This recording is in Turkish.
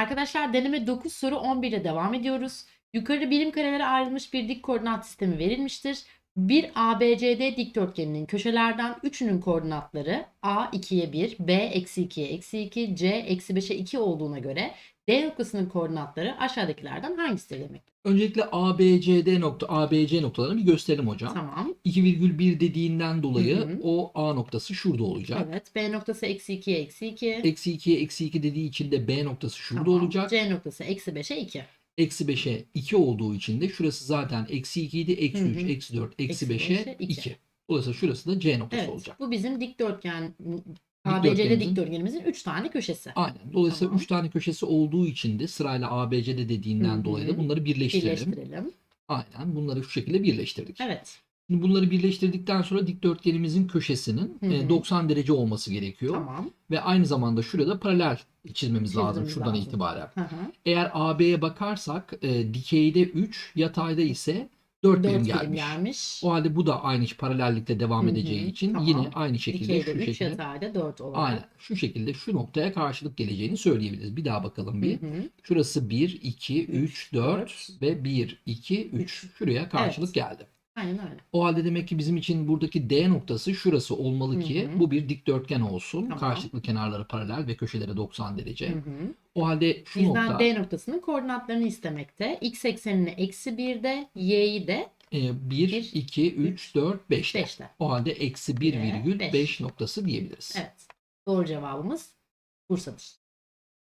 Arkadaşlar deneme 9 soru 11 ile devam ediyoruz. Yukarı birim karelere ayrılmış bir dik koordinat sistemi verilmiştir. Bir ABCD dikdörtgeninin köşelerden 3'ünün koordinatları A 2'ye 1, B eksi 2'ye eksi 2, C eksi 5'e 2 olduğuna göre D noktasının koordinatları aşağıdakilerden hangisidir demek. Öncelikle ABCD nokta ABC noktalarını bir gösterelim hocam. Tamam. 2,1 dediğinden dolayı Hı hı. o A noktası şurada olacak. Evet. B noktası eksi 2'ye eksi 2. Eksi 2'ye eksi 2 dediği için de B noktası şurada Tamam. olacak. C noktası eksi 5'e 2. Eksi 5'e 2 olduğu için de şurası zaten eksi 2 idi. Eksi Hı 3, hı. eksi 4, eksi Eksi 5'e beşe iki. 2. Dolayısıyla şurası da C noktası Evet. olacak. Bu bizim dikdörtgen ABCD Dikdörtgenimizin- dikdörtgenimizin 3 tane köşesi. Aynen. Dolayısıyla Tamam. 3 tane köşesi olduğu için de sırayla ABCD dediğinden Hı hı. dolayı da bunları birleştirelim. Birleştirelim. Aynen. Bunları şu şekilde birleştirdik. Evet. Şimdi bunları birleştirdikten sonra dikdörtgenimizin köşesinin Hı hı. e, 90 derece olması gerekiyor. Tamam. Ve aynı zamanda şurada paralel çizmemiz lazım Çizmemiz şuradan lazım. itibaren. Hı hı. Eğer AB'ye bakarsak e, dikeyde 3, yatayda ise 4 4 birim birim gelmiş. gelmiş. O halde bu da aynı paralellikte devam Hı hı, edeceği için tamam. yine aynı şekilde şu 3 şekilde yatayda 4 olarak. aynen şu şekilde şu noktaya karşılık geleceğini söyleyebiliriz. Bir daha bakalım bir. hı. Şurası 1, 2, 3, 4 dört. ve 1, 2, 3. Şuraya karşılık geldi. Aynen öyle. O halde demek ki bizim için buradaki D noktası şurası olmalı Hı ki hı. bu bir dikdörtgen olsun. Tamam. Karşılıklı kenarları paralel ve köşeleri 90 derece. Hı hı. O halde şu Bizden nokta D noktasının koordinatlarını istemekte. X eksenini eksi 1'de, Y'yi de e, 1, Bir, 2, 3, 4, 5'te. 5'te. O halde eksi Ve 1,5 beş. noktası diyebiliriz. Evet. Doğru cevabımız Bursa'dır.